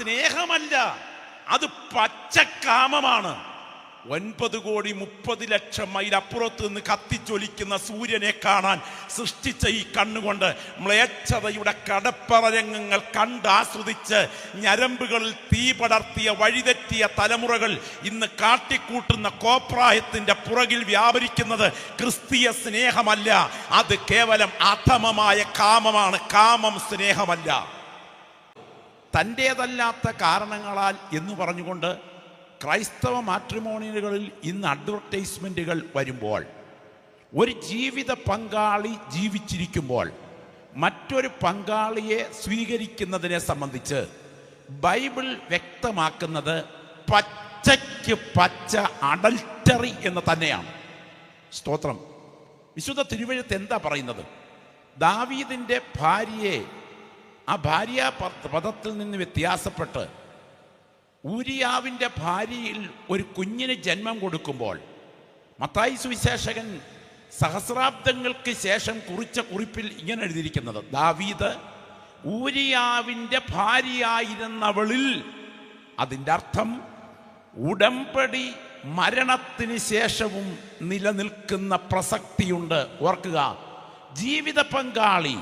സ്നേഹമല്ല. അത് പച്ചക്കാമമാണ്. ഒൻപത് കോടി മുപ്പത് ലക്ഷം മൈൽ അപ്പുറത്ത് നിന്ന് കത്തിച്ചൊലിക്കുന്ന സൂര്യനെ കാണാൻ സൃഷ്ടിച്ച ഈ കണ്ണുകൊണ്ട് മ്ലേച്ഛതയുടെ കടപ്പറരംഗങ്ങൾ കണ്ടാസ്വദിച്ച് ഞരമ്പുകളിൽ തീ പടർത്തിയ വഴിതെറ്റിയ തലമുറകൾ ഇന്ന് കാട്ടിക്കൂട്ടുന്ന കോപ്രായത്തിന്റെ പുറകിൽ വ്യാപരിക്കുന്നത് ക്രിസ്തീയ സ്നേഹമല്ല. അത് കേവലം അധമമായ കാമമാണ്. കാമം സ്നേഹമല്ല. തന്റേതല്ലാത്ത കാരണങ്ങളാൽ എന്ന് പറഞ്ഞുകൊണ്ട് ക്രൈസ്തവ മാട്രിമോണിയലുകളിൽ ഇന്ന് അഡ്വർടൈസ്മെന്റുകൾ വരുമ്പോൾ ഒരു ജീവിത പങ്കാളി ജീവിച്ചിരിക്കുമ്പോൾ മറ്റൊരു പങ്കാളിയെ സ്വീകരിക്കുന്നതിനെ സംബന്ധിച്ച് ബൈബിൾ വ്യക്തമാക്കുന്നത് പച്ചയ്ക്ക് പച്ച അഡൽറ്ററി എന്ന് തന്നെയാണ്. സ്തോത്രം. വിശുദ്ധ തിരുവഴുത്ത് എന്താ പറയുന്നത്? ദാവീദിന്റെ ഭാര്യയെ ആ ഭാര്യ പദത്തിൽ നിന്ന് വ്യത്യാസപ്പെട്ട് ഊരിയാവിന്റെ ഭാര്യയിൽ ഒരു കുഞ്ഞിന് ജന്മം കൊടുക്കുമ്പോൾ മത്തായി സുവിശേഷകൻ സഹസ്രാബ്ദങ്ങൾക്ക് ശേഷം കുറിച്ച കുറിപ്പിൽ ഇങ്ങനെ എഴുതിയിരിക്കുന്നത് ദാവീദ് ഊരിയാവിന്റെ ഭാര്യയായിരുന്നവളിൽ അതിന്റെ അർത്ഥം ഉടമ്പടി മരണത്തിന് ശേഷവും നിലനിൽക്കുന്ന പ്രസക്തിയുണ്ട്. ഓർക്കുക ജീവിത പങ്കാളി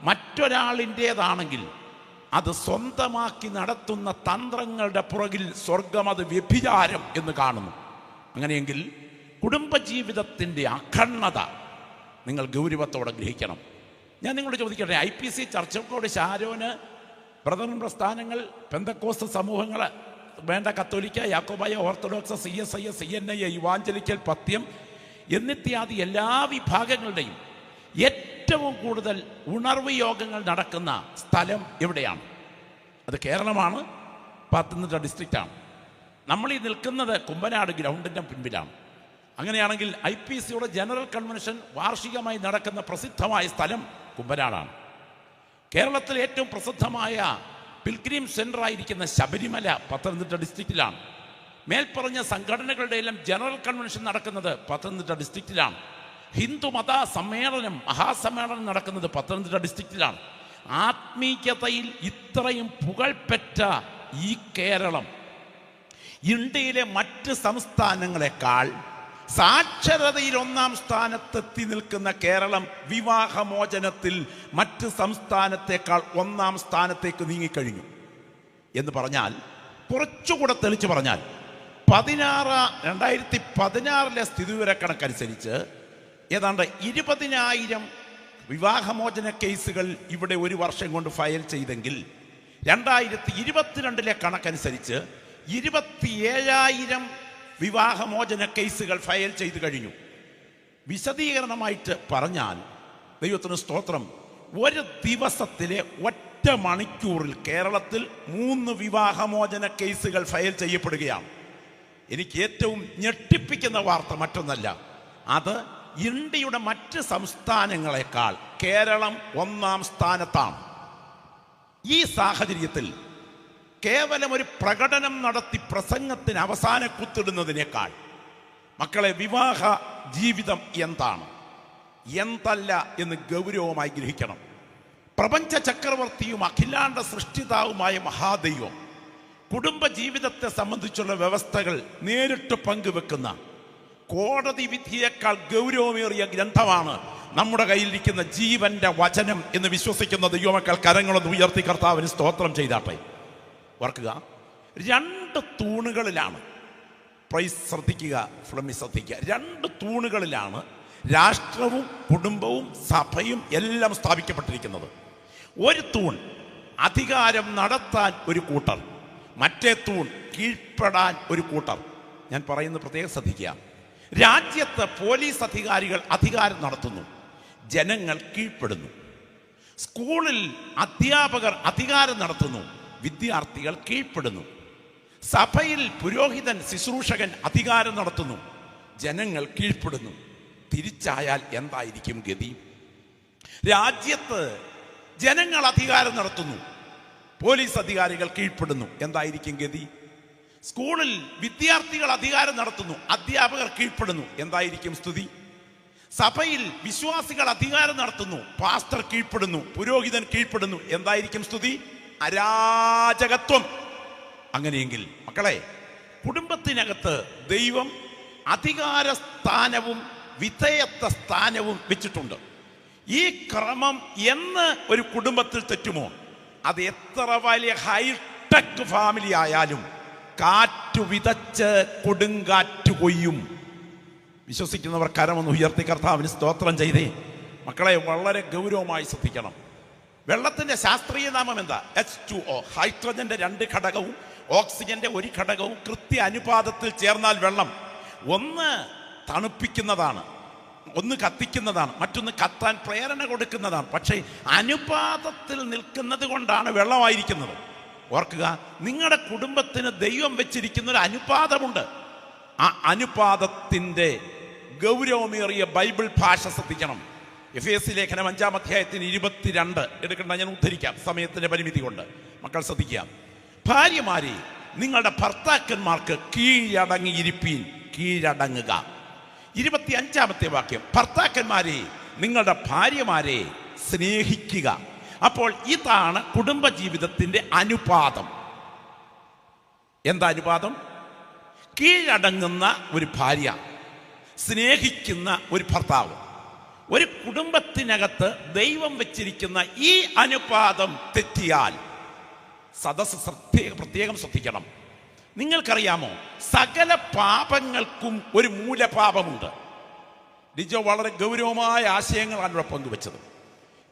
മറ്റൊരാളിന്റേതാണെങ്കിൽ അത് സ്വന്തമാക്കി നടത്തുന്ന തന്ത്രങ്ങളുടെ പുറകിൽ സ്വർഗം അത് വ്യഭിചാരം എന്ന് കാണുന്നു. അങ്ങനെയെങ്കിൽ കുടുംബജീവിതത്തിന്റെ അഖണ്ഡത നിങ്ങൾ ഗൗരവത്തോടെ ഗ്രഹിക്കണം. ഞാൻ നിങ്ങളോട് ചോദിക്കട്ടെ ഐ പി സി ചർച്ചക്കോട് ഷാരോന് ബ്രദറിൻ പ്രസ്ഥാനങ്ങൾ പെന്തക്കോസ് സമൂഹങ്ങൾ വേണ്ട കത്തോലിക്ക Yakobaya orthodox C S I S C N I evangelical പത്യം എന്നിത്യാദി എല്ലാ വിഭാഗങ്ങളുടെയും ഏറ്റവും കൂടുതൽ ഉണർവ് യോഗങ്ങൾ നടക്കുന്ന സ്ഥലം എവിടെയാണ് അത് കേരളമാണ് പത്തനംതിട്ട ഡിസ്ട്രിക്റ്റാണ് നമ്മൾ ഈ നിൽക്കുന്നത് കുമ്പനാട് ഗ്രൗണ്ടിന്റെ പിൻപിലാണ്. അങ്ങനെയാണെങ്കിൽ ഐ പി സിയുടെ ജനറൽ കൺവെൻഷൻ വാർഷികമായി നടക്കുന്ന പ്രസിദ്ധമായ സ്ഥലം കുമ്പനാടാണ്. കേരളത്തിലെ ഏറ്റവും പ്രസിദ്ധമായ പിൽഗ്രീം സെന്റർ ആയിരിക്കുന്ന ശബരിമല പത്തനംതിട്ട ഡിസ്ട്രിക്റ്റിലാണ് മേൽപ്പറഞ്ഞ സംഘടനകളുടെ എല്ലാം ജനറൽ കൺവെൻഷൻ നടക്കുന്നത് പത്തനംതിട്ട ഡിസ്ട്രിക്റ്റിലാണ് ഹിന്ദു മത സമ്മേളനം മഹാസമ്മേളനം നടക്കുന്നത് പത്തനംതിട്ട ഡിസ്ട്രിക്റ്റിലാണ് ആത്മീയതയിൽ ഇത്രയും പുകഴ്പെറ്റ ഈ കേരളം ഇന്ത്യയിലെ മറ്റ് സംസ്ഥാനങ്ങളെക്കാൾ സാക്ഷരതയിൽ ഒന്നാം സ്ഥാനത്തെത്തി നിൽക്കുന്ന കേരളം വിവാഹമോചനത്തിൽ മറ്റ് സംസ്ഥാനത്തേക്കാൾ ഒന്നാം സ്ഥാനത്തേക്ക് നീങ്ങിക്കഴിഞ്ഞു. എന്ന് പറഞ്ഞാൽ കുറച്ചുകൂടെ തെളിച്ചു പറഞ്ഞാൽ പതിനാറ് രണ്ടായിരത്തി പതിനാറിലെ സ്ഥിതിവിവരക്കണക്കനുസരിച്ച് ഏതാണ്ട് ഇരുപതിനായിരം വിവാഹമോചന കേസുകൾ ഇവിടെ ഒരു വർഷം കൊണ്ട് ഫയൽ ചെയ്തെങ്കിൽ രണ്ടായിരത്തി ഇരുപത്തിരണ്ടിലെ കണക്കനുസരിച്ച് ഇരുപത്തിയേഴായിരം വിവാഹമോചന കേസുകൾ ഫയൽ ചെയ്തു കഴിഞ്ഞു. വിശദീകരണമായിട്ട് പറഞ്ഞാൽ ദൈവത്തിന് സ്തോത്രം. ഒരു ദിവസത്തിലെ ഒറ്റ മണിക്കൂറിൽ കേരളത്തിൽ മൂന്ന് വിവാഹമോചന കേസുകൾ ഫയൽ ചെയ്യപ്പെടുകയാണ്. എനിക്ക് ഏറ്റവും ഞെട്ടിപ്പിക്കുന്ന വാർത്ത മറ്റൊന്നല്ല. അത് ഇന്ത്യയുടെ മറ്റ് സംസ്ഥാനങ്ങളെക്കാൾ കേരളം ഒന്നാം സ്ഥാനത്താണ്. ഈ സാഹചര്യത്തിൽ കേവലം ഒരു പ്രകടനം നടത്തി പ്രസംഗത്തിന് അവസാന കുത്തിടുന്നതിനേക്കാൾ മക്കളെ വിവാഹ ജീവിതം എന്താണ്? എന്തല്ല എന്ന് ഗൗരവമായി ഗ്രഹിക്കണം. പ്രപഞ്ച ചക്രവർത്തിയും അഖിലാണ്ട സൃഷ്ടിതാവുമായ മഹാദൈവം കുടുംബ ജീവിതത്തെ സംബന്ധിച്ചുള്ള വ്യവസ്ഥകൾ നേരിട്ട് പങ്കുവെക്കുന്ന കോടതി വിധിയേക്കാൾ ഗൗരവമേറിയ ഗ്രന്ഥമാണ് നമ്മുടെ കയ്യിലിരിക്കുന്ന ജീവന്റെ വചനം എന്ന് വിശ്വസിക്കുന്ന ദൈവമക്കൾ കരങ്ങളൊന്ന് ഉയർത്തി കർത്താവിന് സ്തോത്രം ചെയ്താട്ടെ. ഓർക്കുക രണ്ട് തൂണുകളിലാണ്. പ്രൈസ് ശ്രദ്ധിക്കുക ഫ്ലമി ശ്രദ്ധിക്കുക. രണ്ട് തൂണുകളിലാണ് രാഷ്ട്രവും കുടുംബവും സഭയും എല്ലാം സ്ഥാപിക്കപ്പെട്ടിരിക്കുന്നത്. ഒരു തൂൺ അധികാരം നടത്താൻ ഒരു കൂട്ടർ. മറ്റേ തൂൺ കീഴ്പ്പെടാൻ ഒരു കൂട്ടർ. ഞാൻ പറയുന്നത് പ്രത്യേകം ശ്രദ്ധിക്കുക. രാജ്യത്ത് പോലീസ് അധികാരികൾ അധികാരം നടത്തുന്നു. ജനങ്ങൾ കീഴ്പ്പെടുന്നു. സ്കൂളിൽ അധ്യാപകർ അധികാരം നടത്തുന്നു. വിദ്യാർത്ഥികൾ കീഴ്പ്പെടുന്നു. സഭയിൽ പുരോഹിതൻ ശുശ്രൂഷകൻ അധികാരം നടത്തുന്നു. ജനങ്ങൾ കീഴ്പ്പെടുന്നു. തിരിച്ചായാൽ എന്തായിരിക്കും ഗതി? രാജ്യത്ത് ജനങ്ങൾ അധികാരം നടത്തുന്നു. പോലീസ് അധികാരികൾ കീഴ്പ്പെടുന്നു. എന്തായിരിക്കും ഗതി? സ്കൂളിൽ വിദ്യാർത്ഥികൾ അധികാരം നടത്തുന്നു അധ്യാപകർ കീഴ്പ്പെടുന്നു. എന്തായിരിക്കും സ്തുതി? സഭയിൽ വിശ്വാസികൾ അധികാരം നടത്തുന്നു പാസ്റ്റർ കീഴ്പ്പെടുന്നു പുരോഹിതൻ കീഴ്പ്പെടുന്നു. എന്തായിരിക്കും സ്തുതി? അരാജകത്വം. അങ്ങനെയെങ്കിൽ മക്കളെ കുടുംബത്തിനകത്ത് ദൈവം അധികാര സ്ഥാനവും വിധേയത്വ സ്ഥാനവും വെച്ചിട്ടുണ്ട്. ഈ ക്രമം എന്ന് ഒരു കുടുംബത്തിൽ തെറ്റുമോ? അത് എത്ര വലിയ ഹൈടെക് ഫാമിലി ആയാലും കാറ്റു വിതച്ച് കൊടുങ്കാറ്റ് കൊയ്യും. വിശ്വസിക്കുന്നവർ കരമൊന്ന് ഉയർത്തി കർത്താവിന് സ്തോത്രം ചെയ്തേ. മക്കളെ വളരെ ഗൗരവമായി ശ്രദ്ധിക്കണം. വെള്ളത്തിന്റെ ശാസ്ത്രീയ നാമം എന്താ? എച്ച് ടു ഒ ഹൈഡ്രജന്റെ രണ്ട് ഘടകവും ഓക്സിജന്റെ ഒരു ഘടകവും കൃത്യ അനുപാതത്തിൽ ചേർന്നാൽ വെള്ളം ഒന്ന് തണുപ്പിക്കുന്നതാണ് ഒന്ന് കത്തിക്കുന്നതാണ് മറ്റൊന്ന് കത്താൻ പ്രേരണ കൊടുക്കുന്നതാണ്. പക്ഷേ അനുപാതത്തിൽ നിൽക്കുന്നത് കൊണ്ടാണ് വെള്ളമായിരിക്കുന്നത്. ഓർക്കുക നിങ്ങളുടെ കുടുംബത്തിന് ദൈവം വെച്ചിരിക്കുന്ന ഒരു അനുപാതമുണ്ട്. ആ അനുപാതത്തിന്റെ ഗൗരവമേറിയ ബൈബിൾ ഭാഷ ശ്രദ്ധിക്കണം. എഫ് എസ് ലേഖനം അഞ്ചാം അധ്യായത്തിന് ഇരുപത്തിരണ്ട്. എടുക്കേണ്ട ഞാൻ ഉദ്ധരിക്കാം. സമയത്തിന്റെ പരിമിതി കൊണ്ട്. മക്കൾ ശ്രദ്ധിക്കാം ഭാര്യമാരെ നിങ്ങളുടെ ഭർത്താക്കന്മാർക്ക് കീഴടങ്ങിയിരിപ്പീൻ കീഴടങ്ങുക. ഇരുപത്തി അഞ്ചാമത്തെ വാക്യം. ഭർത്താക്കന്മാരെ നിങ്ങളുടെ ഭാര്യമാരെ സ്നേഹിക്കുക. അപ്പോൾ ഇതാണ് കുടുംബജീവിതത്തിന്റെ അനുപാതം. എന്താ അനുപാതം? കീഴടങ്ങുന്ന ഒരു ഭാര്യ സ്നേഹിക്കുന്ന ഒരു ഭർത്താവ്. ഒരു കുടുംബത്തിനകത്ത് ദൈവം വെച്ചിരിക്കുന്ന ഈ അനുപാതം തെറ്റിയാൽ സദസ് പ്രത്യേക പ്രത്യേകം ശ്രദ്ധിക്കണം. നിങ്ങൾക്കറിയാമോ? സകല പാപങ്ങൾക്കും ഒരു മൂലപാപമുണ്ട്. ഡിജോ വളരെ ഗൗരവമായ ആശയങ്ങളാണ് ഇവിടെ പങ്കുവെച്ചത്.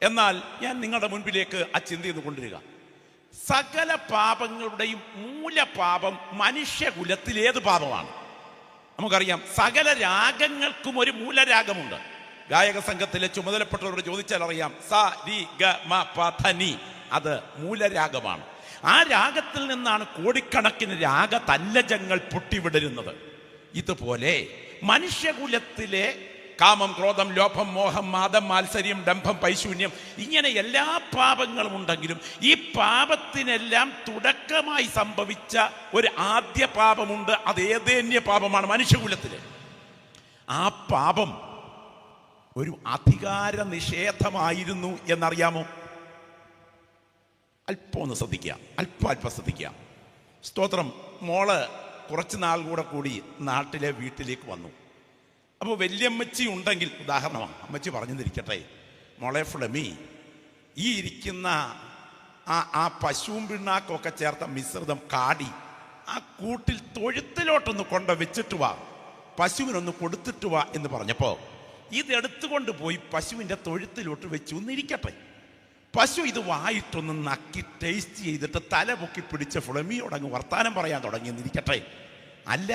എന്നാൽ ഞാൻ നിങ്ങളുടെ മുൻപിലേക്ക് ആ ചിന്തയെന്ന് കൊണ്ടുവരിക. സകല പാപങ്ങളുടെയും മൂലപാപം മനുഷ്യകുലത്തിലേത് പാപമാണ്? നമുക്കറിയാം സകല രാഗങ്ങൾക്കും ഒരു മൂലരാഗമുണ്ട്. ഗായക സംഘത്തിലെ ചുമതലപ്പെട്ടവരോട് ചോദിച്ചാൽ അറിയാം സ രി ഗ മ പ ധ നി. അത് മൂലരാഗമാണ്. ആ രാഗത്തിൽ നിന്നാണ് കോടിക്കണക്കിന് രാഗതല്ലജങ്ങൾ പൊട്ടിവിടരുന്നത്. ഇതുപോലെ മനുഷ്യകുലത്തിലെ കാമം ക്രോധം ലോഭം മോഹം മാതം മാത്സര്യം ഡംഭം പൈശൂന്യം ഇങ്ങനെ എല്ലാ പാപങ്ങളും ഉണ്ടെങ്കിലും ഈ പാപത്തിനെല്ലാം തുടക്കമായി സംഭവിച്ച ഒരു ആദ്യ പാപമുണ്ട്. അത് ഏതേന്യ പാപമാണ്? മനുഷ്യകുലത്തിലെ. ആ പാപം ഒരു അധികാര നിഷേധമായിരുന്നു എന്നറിയാമോ? അല്പം ഒന്ന് ശ്രദ്ധിക്കുക. അല്പം അല്പം ശ്രദ്ധിക്കുക. സ്തോത്രം. മോൾ കുറച്ച് നാൾ കൂടെ കൂടി നാട്ടിലെ വീട്ടിലേക്ക് വന്നു. അപ്പോൾ വല്യമ്മച്ചി ഉണ്ടെങ്കിൽ ഉദാഹരണമാണ് അമ്മച്ചി പറഞ്ഞു തിരിക്കട്ടെ മോളെ ഫ്ലമി ഈ ഇരിക്കുന്ന ആ ആ പശുവും പിണ്ണാക്കൊക്കെ ചേർത്ത മിശ്രിതം കാടി ആ കൂട്ടിൽ തൊഴുത്തിലോട്ടൊന്ന് കൊണ്ട വെച്ചിട്ട് വാ പശുവിനൊന്ന് കൊടുത്തിട്ട് വാ എന്ന് പറഞ്ഞപ്പോൾ ഇതെടുത്തുകൊണ്ട് പോയി പശുവിന്റെ തൊഴുത്തിലോട്ട് വെച്ചു ഒന്നിരിക്കട്ടെ പശു ഇത് വായിട്ടൊന്ന് നക്കി ടേസ്റ്റ് ചെയ്തിട്ട് തല പൊക്കി പിടിച്ച ഫ്ലമിയോടങ്ങ് വർത്താനം പറയാൻ തുടങ്ങിയെന്നിരിക്കട്ടെ അല്ല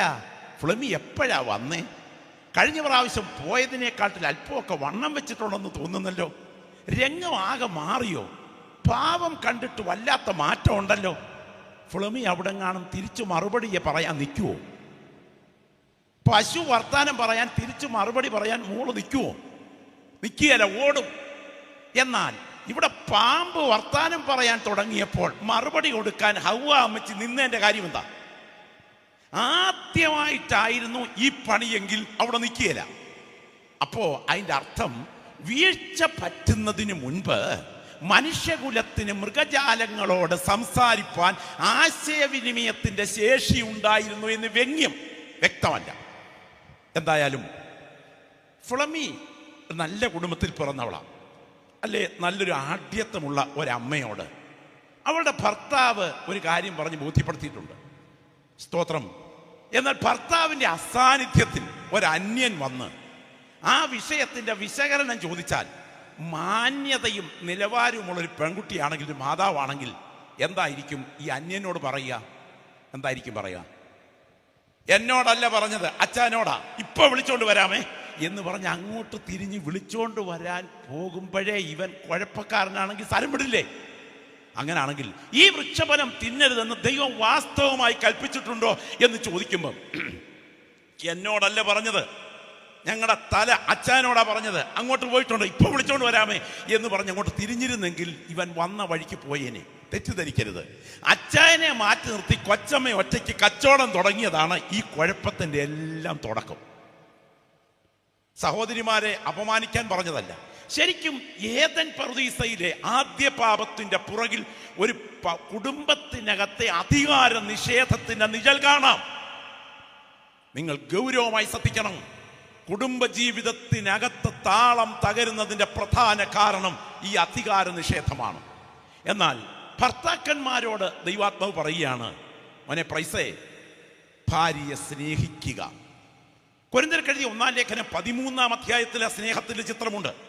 ഫ്ലമി എപ്പോഴാ വന്നേ? കഴിഞ്ഞ പ്രാവശ്യം പോയതിനേക്കാട്ടിൽ അല്പമൊക്കെ വണ്ണം വെച്ചിട്ടുണ്ടെന്ന് തോന്നുന്നല്ലോ. രംഗം ആകെ മാറിയോ? പാവം കണ്ടിട്ട് വല്ലാത്ത മാറ്റം ഉണ്ടല്ലോ ഫ്ലമി അവിടെ കാണും തിരിച്ചു മറുപടിയെ പറയാൻ നിൽക്കുവോ? പശു വർത്താനം പറയാൻ തിരിച്ചു മറുപടി പറയാൻ മൂൾ നിൽക്കുവോ? നിൽക്കുകയല്ല ഓടും. എന്നാൽ ഇവിടെ പാമ്പ് വർത്താനം പറയാൻ തുടങ്ങിയപ്പോൾ മറുപടി കൊടുക്കാൻ ഹൗവ അമ്മച്ചി നിന്നതിന്റെ കാര്യം എന്താ? ആദ്യമായിട്ടായിരുന്നു ഈ പണിയെങ്കിൽ അവിടെ നിൽക്കുകയില്ല. അപ്പോ അതിന്റെ അർത്ഥം വീഴ്ച പറ്റുന്നതിന് മുൻപ് മനുഷ്യകുലത്തിന് മൃഗജാലങ്ങളോട് സംസാരിപ്പാൻ ആശയവിനിമയത്തിന്റെ ശേഷി ഉണ്ടായിരുന്നു എന്ന് വ്യംഗ്യം വ്യക്തമല്ല. എന്തായാലും ഫ്ലമി നല്ല കുടുംബത്തിൽ പിറന്നവളാണ് അല്ലേ? നല്ലൊരു ആഢ്യത്വമുള്ള ഒരമ്മയോട്. അവളുടെ ഭർത്താവ് ഒരു കാര്യം പറഞ്ഞ് ബോധ്യപ്പെടുത്തിയിട്ടുണ്ട്. സ്തോത്രം. എന്നാൽ ഭർത്താവിന്റെ അസാന്നിധ്യത്തിൽ ഒരന്യൻ വന്ന് ആ വിഷയത്തിന്റെ വിശകലനം ചോദിച്ചാൽ മാന്യതയും നിലവാരവുമുള്ള ഒരു പെൺകുട്ടിയാണെങ്കിൽ ഒരു മാതാവാണെങ്കിൽ എന്തായിരിക്കും ഈ അന്യനോട് പറയുക? എന്തായിരിക്കും പറയുക? എന്നോടല്ല പറഞ്ഞത് അച്ഛനോടാ. ഇപ്പൊ വിളിച്ചോണ്ട് വരാമേ എന്ന് പറഞ്ഞ് അങ്ങോട്ട് തിരിഞ്ഞ് വിളിച്ചോണ്ട് വരാൻ പോകുമ്പോഴേ ഇവൻ കുഴപ്പക്കാരനാണെങ്കിൽ സ്ഥലം വിടില്ലേ? അങ്ങനാണെങ്കിൽ ഈ വൃക്ഷഫലം തിന്നരുതെന്ന് ദൈവം വാസ്തവമായി കൽപ്പിച്ചിട്ടുണ്ടോ എന്ന് ചോദിക്കുമ്പം എന്നോടല്ല പറഞ്ഞത്. ഞങ്ങളുടെ തല അച്ഛനോടാ പറഞ്ഞത്. അങ്ങോട്ട് പോയിട്ടുണ്ട്. ഇപ്പൊ വിളിച്ചോണ്ട് വരാമേ എന്ന് പറഞ്ഞ് അങ്ങോട്ട് തിരിഞ്ഞിരുന്നെങ്കിൽ ഇവൻ വന്ന വഴിക്ക് പോയേനെ. തെറ്റിദ്ധരിക്കരുത്. അച്ചായനെ മാറ്റി നിർത്തി കൊച്ചമ്മ ഒറ്റയ്ക്ക് കച്ചവടം തുടങ്ങിയതാണ് ഈ കുഴപ്പത്തിന്റെ എല്ലാം തുടക്കം. സഹോദരിമാരെ അപമാനിക്കാൻ പറഞ്ഞതല്ല. ശരിക്കും ഏതൻ പറുദീസയിലെ ആദ്യ പാപത്തിന്റെ പുറകിൽ ഒരു കുടുംബത്തിനകത്തെ അധികാര നിഷേധത്തിന്റെ നിഴൽ കാണാം. നിങ്ങൾ ഗൗരവമായി ശ്രദ്ധിക്കണം. കുടുംബജീവിതത്തിനകത്ത് താളം തകരുന്നതിന്റെ പ്രധാന കാരണം ഈ അധികാര നിഷേധമാണ്. എന്നാൽ ഭർത്താക്കന്മാരോട് ദൈവാത്മാവ് പറയുകയാണ് മോനെ പ്രൈസേ ഭാര്യയെ സ്നേഹിക്കുക. കൊരിന്തർ കഴുതിയ ഒന്നാം ലേഖനം പതിമൂന്നാം അധ്യായത്തിലെ സ്നേഹത്തിന്റെ ചിത്രമുണ്ട്.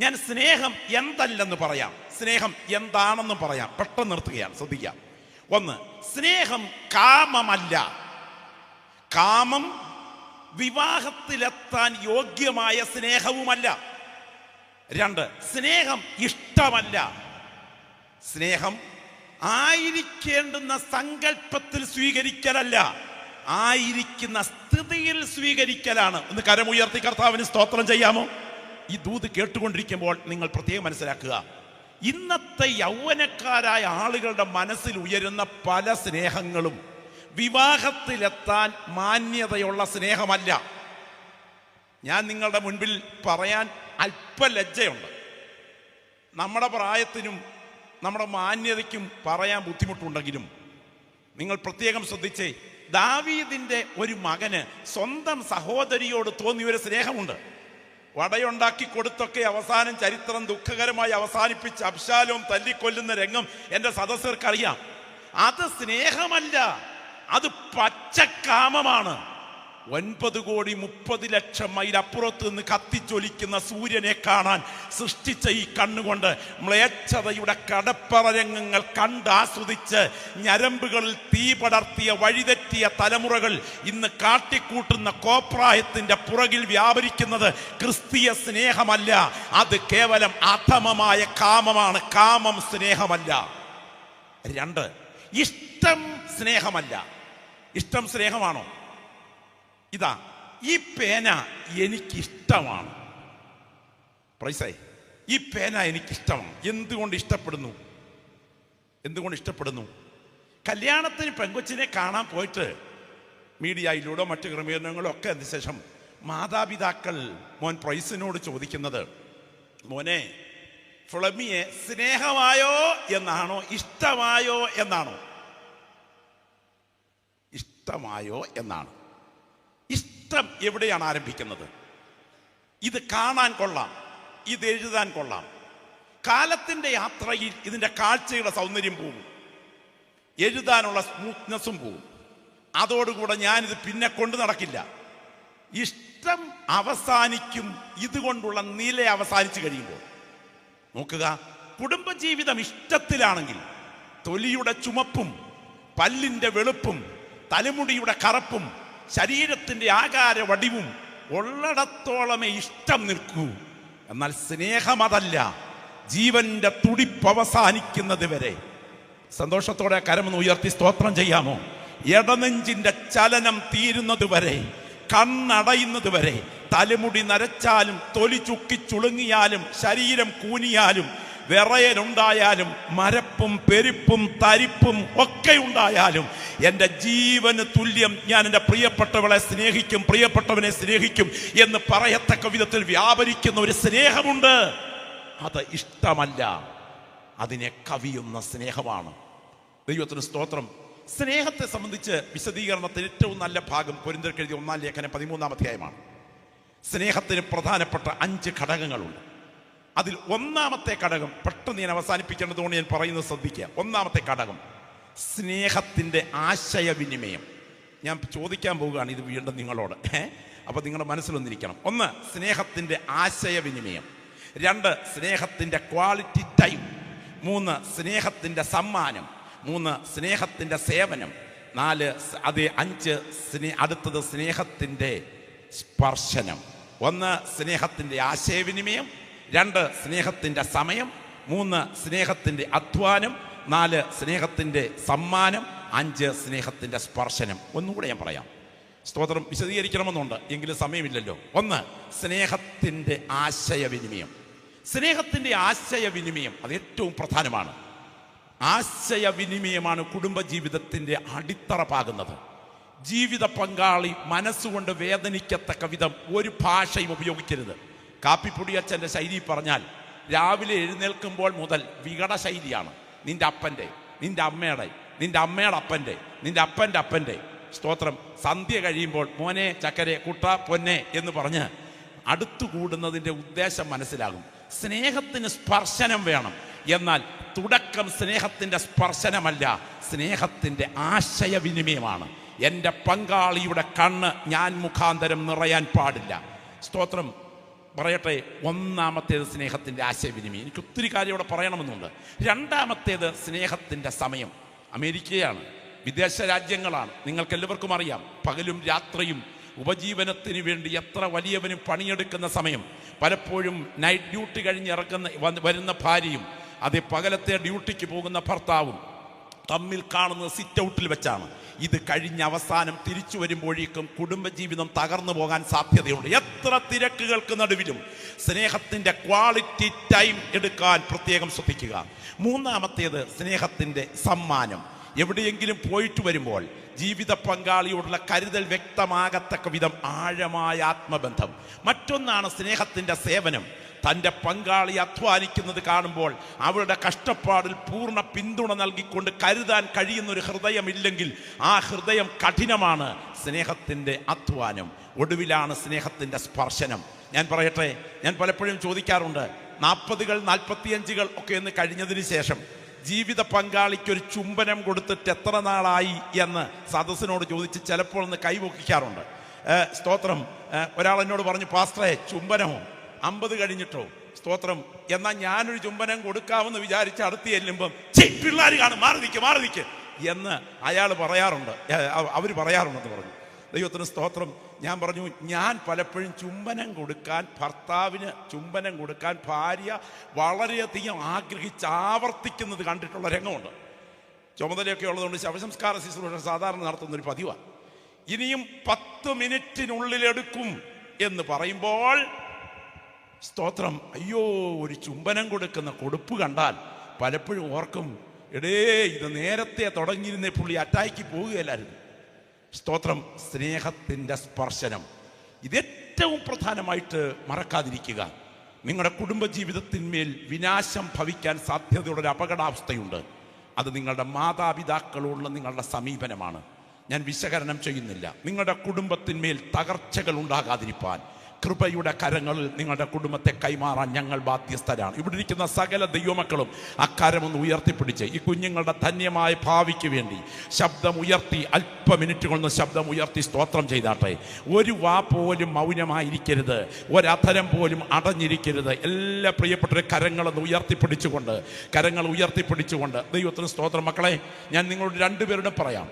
ഞാൻ സ്നേഹം എന്തല്ലെന്ന് പറയാം. സ്നേഹം എന്താണെന്ന് പറയാം. പെട്ടെന്ന് നിർത്തുകയാണ്. ശ്രദ്ധിക്കാം ഒന്ന് സ്നേഹം കാമമല്ല. കാമം വിവാഹത്തിലെത്താൻ യോഗ്യമായ സ്നേഹവുമല്ല. രണ്ട് സ്നേഹം ഇഷ്ടമല്ല. സ്നേഹം ആയിരിക്കേണ്ടുന്ന സങ്കല്പത്തിൽ സ്വീകരിക്കലല്ല. ആയിരിക്കുന്ന സ്ഥിതിയിൽ സ്വീകരിക്കലാണ്. ഒന്ന് കരമുയർത്തി കർത്താവിന് സ്തോത്രം ചെയ്യാമോ? ഈ ദൂത് കേട്ടുകൊണ്ടിരിക്കുമ്പോൾ നിങ്ങൾ പ്രത്യേകം മനസ്സിലാക്കുക. ഇന്നത്തെ യൗവനക്കാരായ ആളുകളുടെ മനസ്സിൽ ഉയരുന്ന പല സ്നേഹങ്ങളും വിവാഹത്തിലെത്താൻ മാന്യതയുള്ള സ്നേഹമല്ല. ഞാൻ നിങ്ങളുടെ മുൻപിൽ പറയാൻ അല്പ ലജ്ജയുണ്ട് നമ്മുടെ പ്രായത്തിനും നമ്മുടെ മാന്യതയ്ക്കും പറയാൻ ബുദ്ധിമുട്ടുണ്ടെങ്കിലും നിങ്ങൾ പ്രത്യേകം ശ്രദ്ധിച്ചേ ദാവീദിന്റെ ഒരു മകന് സ്വന്തം സഹോദരിയോട് തോന്നിയ ഒരു സ്നേഹമുണ്ട്. വടയുണ്ടാക്കി കൊടുത്തൊക്കെ അവസാനം ചരിത്രം ദുഃഖകരമായി അവസാനിപ്പിച്ച് അബ്ശാലും തല്ലിക്കൊല്ലുന്ന രംഗം എന്റെ സദസ്യർക്കറിയാം അത് സ്നേഹമല്ല അത് പച്ചക്കാമമാണ്. ഒൻപത് കോടി മുപ്പത് ലക്ഷം മൈൽ അപ്പുറത്ത് നിന്ന് കത്തിച്ചൊലിക്കുന്ന സൂര്യനെ കാണാൻ സൃഷ്ടിച്ച ഈ കണ്ണുകൊണ്ട് മ്ലേച്ഛതയുടെ കടപ്പറരംഗങ്ങൾ കണ്ടാസ്വദിച്ച് ഞരമ്പുകളിൽ തീ പടർത്തിയ വഴിതെറ്റിയ തലമുറകൾ ഇന്ന് കാട്ടിക്കൂട്ടുന്ന കോപ്രായത്തിന്റെ പുറകിൽ വ്യാപരിക്കുന്നത് ക്രിസ്തീയ സ്നേഹമല്ല. അത് കേവലം അധമമായ കാമമാണ്. കാമം സ്നേഹമല്ല. രണ്ട് ഇഷ്ടം സ്നേഹമല്ല. ഇഷ്ടം സ്നേഹമാണോ? ഇതാ ഈ പേന എനിക്കിഷ്ടമാണ്. പ്രൈസേ ഈ പേന എനിക്കിഷ്ടമാണ്. എന്തുകൊണ്ട് ഇഷ്ടപ്പെടുന്നു? എന്തുകൊണ്ട് ഇഷ്ടപ്പെടുന്നു? കല്യാണത്തിന് പെങ്കൊച്ചിനെ കാണാൻ പോയിട്ട് മീഡിയയിലൂടെ മറ്റു ക്രമീകരണങ്ങളും ഒക്കെ അതിനുശേഷം മാതാപിതാക്കൾ മോൻ പ്രൈസിനോട് ചോദിക്കുന്നത് മോനെ ഫ്ലമിയെ സ്നേഹമായോ എന്നാണോ? ഇഷ്ടമായോ എന്നാണോ? ഇഷ്ടമായോ എന്നാണ്. ഇഷ്ടം എവിടെയാണ് ആരംഭിക്കുന്നത്? ഇത് കാണാൻ കൊള്ളാം. ഇത് എഴുതാൻ കൊള്ളാം. കാലത്തിന്റെ യാത്രയിൽ ഇതിന്റെ കാഴ്ചയുടെ സൗന്ദര്യം പോകും എഴുതാനുള്ള സ്മൂത്ത്നെസ്സും പോകും അതോടുകൂടെ ഞാനിത് പിന്നെ കൊണ്ടു നടക്കില്ല. ഇഷ്ടം അവസാനിക്കും ഇതുകൊണ്ടുള്ള നില അവസാനിച്ചു കഴിയുമ്പോൾ. നോക്കുക കുടുംബജീവിതം ഇഷ്ടത്തിലാണെങ്കിൽ തൊലിയുടെ ചുമപ്പും പല്ലിന്റെ വെളുപ്പും തലമുടിയുടെ കറുപ്പും ശരീരത്തിന്റെ ആകാര വടിവും ഉള്ളിടത്തോളമേ ഇഷ്ടം നിൽക്കൂ. എന്നാൽ സ്നേഹം അതല്ല ജീവന്റെ തുടിപ്പ് അവസാനിക്കുന്നത് വരെ. സന്തോഷത്തോടെ കരമെന്ന് ഉയർത്തി സ്തോത്രം ചെയ്യാമോ? ഇടനെഞ്ചിന്റെ ചലനം തീരുന്നത് വരെ കണ്ണടയുന്നത് വരെ. തലമുടി നരച്ചാലും തൊലി ചുക്കി ചുളുങ്ങിയാലും ശരീരം കൂനിയാലും വിറയലുണ്ടായാലും മരപ്പും പെരുപ്പും തരിപ്പും ഒക്കെ ഉണ്ടായാലും എന്റെ ജീവന് തുല്യം ഞാൻ എന്റെ പ്രിയപ്പെട്ടവളെ സ്നേഹിക്കും പ്രിയപ്പെട്ടവനെ സ്നേഹിക്കും എന്ന് പറയത്തക്ക വിധത്തിൽ വ്യാപരിക്കുന്ന ഒരു സ്നേഹമുണ്ട്. അത് ഇഷ്ടമല്ല. അതിനെ കവിയുന്ന സ്നേഹമാണ്. ദൈവത്തിന് സ്തോത്രം. സ്നേഹത്തെ സംബന്ധിച്ച് വിശദീകരണത്തിന് ഏറ്റവും നല്ല ഭാഗം പൊരിന്തർക്കെഴുതിയ ഒന്നാം ലേഖനം പതിമൂന്നാം അധ്യായമാണ്. സ്നേഹത്തിന് പ്രധാനപ്പെട്ട അഞ്ച് ഘടകങ്ങളുണ്ട്. അതിൽ ഒന്നാമത്തെ ഘടകം പെട്ടെന്ന് ഞാൻ അവസാനിപ്പിക്കേണ്ടതുകൊണ്ട് ഞാൻ പറയുന്നത് ശ്രദ്ധിക്കുക. ഒന്നാമത്തെ ഘടകം സ്നേഹത്തിന്റെ ആശയവിനിമയം. ഞാൻ ചോദിക്കാൻ പോവുകയാണ് ഇത് വീണ്ടും നിങ്ങളോട്. അപ്പോൾ നിങ്ങളുടെ മനസ്സിലൊന്നിരിക്കണം. ഒന്ന് സ്നേഹത്തിന്റെ ആശയവിനിമയം. രണ്ട് സ്നേഹത്തിന്റെ ക്വാളിറ്റി ടൈം. മൂന്ന് സ്നേഹത്തിന്റെ സമ്മാനം. മൂന്ന് സ്നേഹത്തിന്റെ സേവനം. നാല് അത് അഞ്ച് സ്നേ അടുത്തത് സ്നേഹത്തിന്റെ സ്പർശനം. ഒന്ന് സ്നേഹത്തിന്റെ ആശയവിനിമയം. രണ്ട് സ്നേഹത്തിന്റെ സമയം. മൂന്ന് സ്നേഹത്തിന്റെ അധ്വാനം. നാല് സ്നേഹത്തിന്റെ സമ്മാനം. അഞ്ച് സ്നേഹത്തിന്റെ സ്പർശനം. ഒന്നുകൂടെ ഞാൻ പറയാം. സ്തോത്രം വിശദീകരിക്കണമെന്നുണ്ട്. എങ്കിലും സമയമില്ലല്ലോ. ഒന്ന് സ്നേഹത്തിന്റെ ആശയവിനിമയം. സ്നേഹത്തിന്റെ ആശയവിനിമയം അത് ഏറ്റവും പ്രധാനമാണ്. ആശയവിനിമയമാണ് കുടുംബജീവിതത്തിന്റെ അടിത്തറ പാകുന്നത്. ജീവിത പങ്കാളി മനസ്സുകൊണ്ട് വേദനിക്കത്തക്ക വിധം ഒരു ഭാഷയും ഉപയോഗിക്കരുത്. കാപ്പിപ്പൊടി അച്ഛന്റെ ശൈലി പറഞ്ഞാൽ രാവിലെ എഴുന്നേൽക്കുമ്പോൾ മുതൽ വികട ശൈലിയാണ്. നിന്റെ അപ്പന്റെ നിന്റെ അമ്മയുടെ നിന്റെ അമ്മയുടെ അപ്പന്റെ നിന്റെ അപ്പന്റെ അപ്പന്റെ സ്തോത്രം. സന്ധ്യ കഴിയുമ്പോൾ മോനെ ചക്കരെ കുട്ട പൊന്നെ എന്ന് പറഞ്ഞ് അടുത്തുകൂടുന്നതിന്റെ ഉദ്ദേശം മനസ്സിലാകും. സ്നേഹത്തിന് സ്പർശനം വേണം. എന്നാൽ തുടക്കം സ്നേഹത്തിന്റെ സ്പർശനമല്ല സ്നേഹത്തിന്റെ ആശയവിനിമയമാണ്. എന്റെ പങ്കാളിയുടെ കണ്ണ് ഞാൻ മുഖാന്തരം നിറയാൻ പാടില്ല. സ്തോത്രം. പറയട്ടെ ഒന്നാമത്തേത് സ്നേഹത്തിന്റെ ആശയവിനിമയം. എനിക്ക് ഒത്തിരി കാര്യം ഇവിടെ പറയണമെന്നുണ്ട്. രണ്ടാമത്തേത് സ്നേഹത്തിന്റെ സമയം. അമേരിക്കയാണ് വിദേശ രാജ്യങ്ങളാണ്. നിങ്ങൾക്ക് എല്ലാവർക്കും അറിയാം പകലും രാത്രിയും ഉപജീവനത്തിന് വേണ്ടി എത്ര വലിയവനും പണിയെടുക്കുന്ന സമയം. പലപ്പോഴും നൈറ്റ് ഡ്യൂട്ടി കഴിഞ്ഞ് ഇറക്കുന്ന വരുന്ന ഭാര്യയും അതേ പകലത്തെ ഡ്യൂട്ടിക്ക് പോകുന്ന ഭർത്താവും തമ്മിൽ കാണുന്നത് സിറ്റ് ഔട്ടിൽ വെച്ചാണ്. ഇത് കഴിഞ്ഞ അവസാനം തിരിച്ചു വരുമ്പോഴേക്കും കുടുംബജീവിതം തകർന്നു പോകാൻ സാധ്യതയുണ്ട്. എത്ര തിരക്കുകൾക്ക് നടുവിലും സ്നേഹത്തിന്റെ ക്വാളിറ്റി ടൈം എടുക്കാൻ പ്രത്യേകം ശ്രദ്ധിക്കുക. മൂന്നാമത്തേത് സ്നേഹത്തിന്റെ സമ്മാനം. എവിടെയെങ്കിലും പോയിട്ട് വരുമ്പോൾ ജീവിത പങ്കാളിയോടുള്ള കരുതൽ വ്യക്തമാകത്തക്ക വിധം ആഴമായ ആത്മബന്ധം. മറ്റൊന്നാണ് സ്നേഹത്തിന്റെ സേവനം. തന്റെ പങ്കാളി അധ്വാനിക്കുന്നത് കാണുമ്പോൾ അവരുടെ കഷ്ടപ്പാടിൽ പൂർണ പിന്തുണ നൽകിക്കൊണ്ട് കരുതാൻ കഴിയുന്ന ഒരു ഹൃദയമില്ലെങ്കിൽ ആ ഹൃദയം കഠിനമാണ് സ്നേഹത്തിന്റെ അധ്വാനം. ഒടുവിലാണ് സ്നേഹത്തിന്റെ സ്പർശനം. ഞാൻ പറയട്ടെ ഞാൻ പലപ്പോഴും ചോദിക്കാറുണ്ട് നാൽപ്പതുകൾ നാൽപ്പത്തിയഞ്ചുകൾ ഒക്കെ എന്ന് കഴിഞ്ഞതിന് ശേഷം ജീവിത പങ്കാളിക്ക് ഒരു ചുംബനം കൊടുത്തിട്ട് എത്ര നാളായി എന്ന് സദസ്സിനോട് ചോദിച്ച് ചിലപ്പോൾ ഒന്ന് കൈപൊക്കിക്കാറുണ്ട് സ്തോത്രം. ഒരാൾ എന്നോട് പറഞ്ഞു പാസ്റ്ററെ ചുംബനമോ അമ്പത് കഴിഞ്ഞിട്ടോ? സ്തോത്രം. എന്നാൽ ഞാനൊരു ചുംബനം കൊടുക്കാമെന്ന് വിചാരിച്ച് അടുത്ത് ചെല്ലുമ്പം പിള്ളേർ കാണും. മാറി നിൽക്ക് മാറി നിൽക്ക് എന്ന് അയാൾ പറയാറുണ്ട്. അവർ പറയാറുണ്ടെന്ന് പറഞ്ഞു. ദൈവത്തിന് സ്തോത്രം. ഞാൻ പറഞ്ഞു ഞാൻ പലപ്പോഴും ചുംബനം കൊടുക്കാൻ ഭർത്താവിന് ചുംബനം കൊടുക്കാൻ ഭാര്യ വളരെയധികം ആഗ്രഹിച്ച് ആവർത്തിക്കുന്നത് കണ്ടിട്ടുള്ള രംഗമുണ്ട്. ചുമതലയൊക്കെ ഉള്ളതുകൊണ്ട് ശവസംസ്കാര ശുശ്രൂഷ സാധാരണ നടത്തുന്ന ഒരു പതിവാണ് ഇനിയും പത്ത് മിനിറ്റിനുള്ളിലെടുക്കും എന്ന് പറയുമ്പോൾ സ്തോത്രം. അയ്യോ ഒരു ചുംബനം കൊടുക്കുന്ന കൊടുപ്പ് കണ്ടാൽ പലപ്പോഴും ഓർക്കും എടേ ഇത് നേരത്തെ തുടങ്ങിയിരുന്ന പുള്ളി അറ്റാക്കി പോവുകയല്ലായിരുന്നു സ്തോത്രം സ്നേഹത്തിന്റെ സ്പർശനം. ഇതേറ്റവും പ്രധാനമായിട്ട് മറക്കാതിരിക്കുക. നിങ്ങളുടെ കുടുംബജീവിതത്തിന്മേൽ വിനാശം ഭവിക്കാൻ സാധ്യതയുള്ള ഒരു അപകടാവസ്ഥയുണ്ട്. അത് നിങ്ങളുടെ മാതാപിതാക്കളോടുള്ള നിങ്ങളുടെ സമീപനമാണ്. ഞാൻ വിശകലനം ചെയ്യുന്നില്ല. നിങ്ങളുടെ കുടുംബത്തിന്മേൽ തകർച്ചകൾ ഉണ്ടാകാതിരിക്കാൻ കൃപയുടെ കരങ്ങളിൽ നിങ്ങളുടെ കുടുംബത്തെ കൈമാറാൻ ഞങ്ങൾ ബാധ്യസ്ഥരാണ്. ഇവിടെ ഇരിക്കുന്ന സകല ദൈവമക്കളും അക്കാരമൊന്ന് ഉയർത്തിപ്പിടിച്ച് ഈ കുഞ്ഞുങ്ങളുടെ ധന്യമായ ഭാവിക്ക് വേണ്ടി ശബ്ദം ഉയർത്തി അല്പ മിനിറ്റുകളൊന്ന് ശബ്ദം ഉയർത്തി സ്തോത്രം ചെയ്താട്ടെ. ഒരു വാ പോലും മൗനമായിരിക്കരുത്. ഒരധരം പോലും അടഞ്ഞിരിക്കരുത്. എല്ലാ പ്രിയപ്പെട്ട കരങ്ങളൊന്ന് ഉയർത്തിപ്പിടിച്ചുകൊണ്ട് കരങ്ങൾ ഉയർത്തിപ്പിടിച്ചുകൊണ്ട് ദൈവത്തിന് സ്തോത്രം. മക്കളെ ഞാൻ നിങ്ങളോട് രണ്ടുപേരുടെ പറയാം.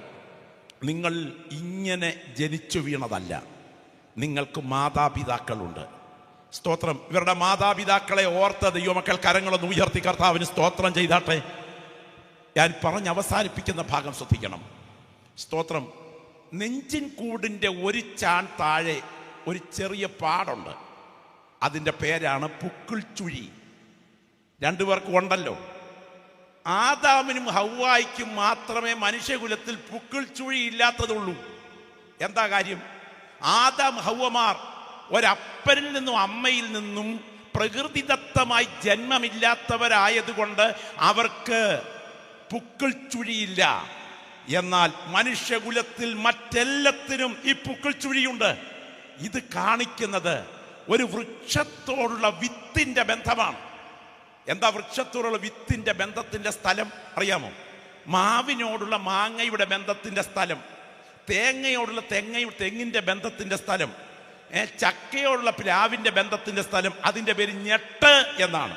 നിങ്ങൾ ഇങ്ങനെ ജനിച്ചു വീണതല്ല. നിങ്ങൾക്ക് മാതാപിതാക്കളുണ്ട്. സ്തോത്രം. ഇവരുടെ മാതാപിതാക്കളെ ഓർത്ത ദൈവമക്കൾ കരങ്ങളൊന്ന് ഉയർത്തി കർത്താവിന് സ്തോത്രം ചെയ്താട്ടെ. ഞാൻ പറഞ്ഞ് അവസാനിപ്പിക്കുന്ന ഭാഗം ശ്രദ്ധിക്കണം. സ്തോത്രം. നെഞ്ചിൻ കൂടിന്റെ ഒരു ചാൺ താഴെ ഒരു ചെറിയ പാടുണ്ട്. അതിന്റെ പേരാണ് പുക്കിൾ ചുഴി. രണ്ടുപേർക്കും ഉണ്ടല്ലോ. ആദാമിനും ഹൗവായിക്കും മാത്രമേ മനുഷ്യകുലത്തിൽ പുക്കിൾ ചുഴി ഇല്ലാത്തതുള്ളൂ. എന്താ കാര്യം? ആദാം ഹൗവമാർ ഒരപ്പനിൽ നിന്നും അമ്മയിൽ നിന്നും പ്രകൃതിദത്തമായി ജന്മമില്ലാത്തവരായതുകൊണ്ട് അവർക്ക് പുക്കിൾ ചുഴിയില്ല. എന്നാൽ മനുഷ്യകുലത്തിൽ മറ്റെല്ലാത്തിനും ഈ പുക്കിൾ ചുഴിയുണ്ട്. ഇത് കാണിക്കുന്നത് ഒരു വൃക്ഷത്തോടുള്ള വിത്തിന്റെ ബന്ധമാണ്. എന്താ വൃക്ഷത്തോടുള്ള വിത്തിന്റെ ബന്ധത്തിന്റെ സ്ഥലം അറിയാമോ? മാവിനോടുള്ള മാങ്ങയുടെ ബന്ധത്തിന്റെ സ്ഥലം. തേങ്ങയോടുള്ള തെങ്ങ തെങ്ങിന്റെ ബന്ധത്തിന്റെ സ്ഥലം. ചക്കയോടുള്ള പ്ലാവിന്റെ ബന്ധത്തിന്റെ സ്ഥലം അതിന്റെ പേര് ഞെട്ട് എന്നാണ്.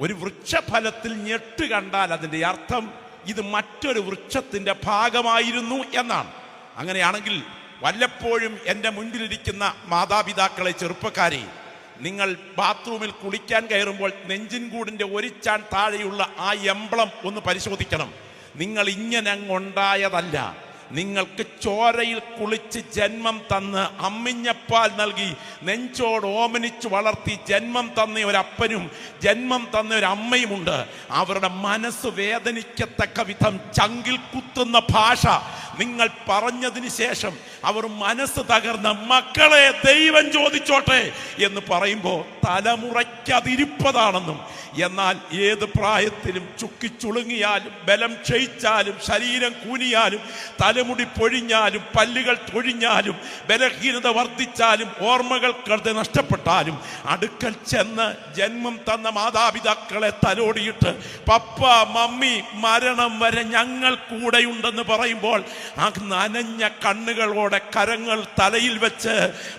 ഒരു വൃക്ഷഫലത്തിൽ ഞെട്ട് കണ്ടാൽ അതിന്റെ അർത്ഥം ഇത് മറ്റൊരു വൃക്ഷത്തിന്റെ ഭാഗമായിരുന്നു എന്നാണ്. അങ്ങനെയാണെങ്കിൽ വല്ലപ്പോഴും എന്റെ മുൻപിലിരിക്കുന്ന മാതാപിതാക്കളെ ചെറുപ്പക്കാരെ നിങ്ങൾ ബാത്റൂമിൽ കുളിക്കാൻ കയറുമ്പോൾ നെഞ്ചിൻ കൂടിന്റെ ഒരിച്ചാൻ താഴെയുള്ള ആ എംബ്ലം ഒന്ന് പരിശോധിക്കണം. നിങ്ങൾ ഇങ്ങനെ അങ്ങുണ്ടായതല്ല നിങ്ങൾക്ക് ചോരയിൽ കുളിച്ച് ജന്മം തന്ന് അമ്മിഞ്ഞപ്പാൽ നൽകി നെഞ്ചോട് ഓമനിച്ച് വളർത്തി ജന്മം തന്ന ഒരപ്പനും ജന്മം തന്ന ഒരു അമ്മയുമുണ്ട്. അവരുടെ മനസ്സ് വേദനിക്കത്തക്ക വിധം ചങ്കിൽ കുത്തുന്ന ഭാഷ നിങ്ങൾ പറഞ്ഞതിന് ശേഷം അവർ മനസ്സ് തകർന്ന മക്കളെ ദൈവം ചോദിച്ചോട്ടെ എന്ന് പറയുമ്പോൾ തലമുറയ്ക്കതിരിപ്പതാണെന്നും എന്നാൽ ഏത് പ്രായത്തിലും ചുക്കിച്ചുളുങ്ങിയാലും ബലം ക്ഷയിച്ചാലും ശരീരം കൂനിയാലും തലമുടി പൊഴിഞ്ഞാലും പല്ലുകൾ തൊഴിഞ്ഞാലും ബലഹീനത വർദ്ധിച്ചാലും ഓർമ്മകൾ കരുത് നഷ്ടപ്പെട്ടാലും അടുക്കൽ ചെന്ന് ജന്മം തന്ന മാതാപിതാക്കളെ തലോടിയിട്ട് പപ്പ മമ്മി മരണം വരെ ഞങ്ങൾ കൂടെയുണ്ടെന്ന് പറയുമ്പോൾ ആ നനഞ്ഞ കണ്ണുകളോടെ കരങ്ങൾ തലയിൽ വെച്ച്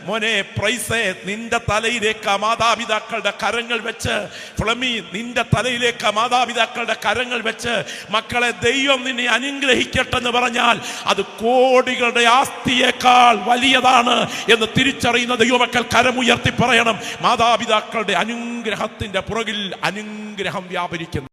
മോനെ പ്രൈസേ നിന്റെ തലയിലേക്ക് മാതാപിതാക്കളുടെ കരങ്ങൾ വെച്ച് ഫ്ലമി നിന്റെ തലയിലേക്ക് മാതാപിതാക്കളുടെ കരങ്ങൾ വെച്ച് മക്കളെ ദൈവം നിന്നെ അനുഗ്രഹിക്കട്ടെ എന്ന് പറഞ്ഞാൽ അത് കോടികളുടെ ആസ്തിയേക്കാൾ വലിയതാണ് എന്ന് തിരിച്ചറിയുന്ന ദൈവമക്കൾ കരമുയർത്തി പറയണം. മാതാപിതാക്കളുടെ അനുഗ്രഹത്തിന്റെ പുറകിൽ അനുഗ്രഹം വ്യാപരിക്കുന്നു.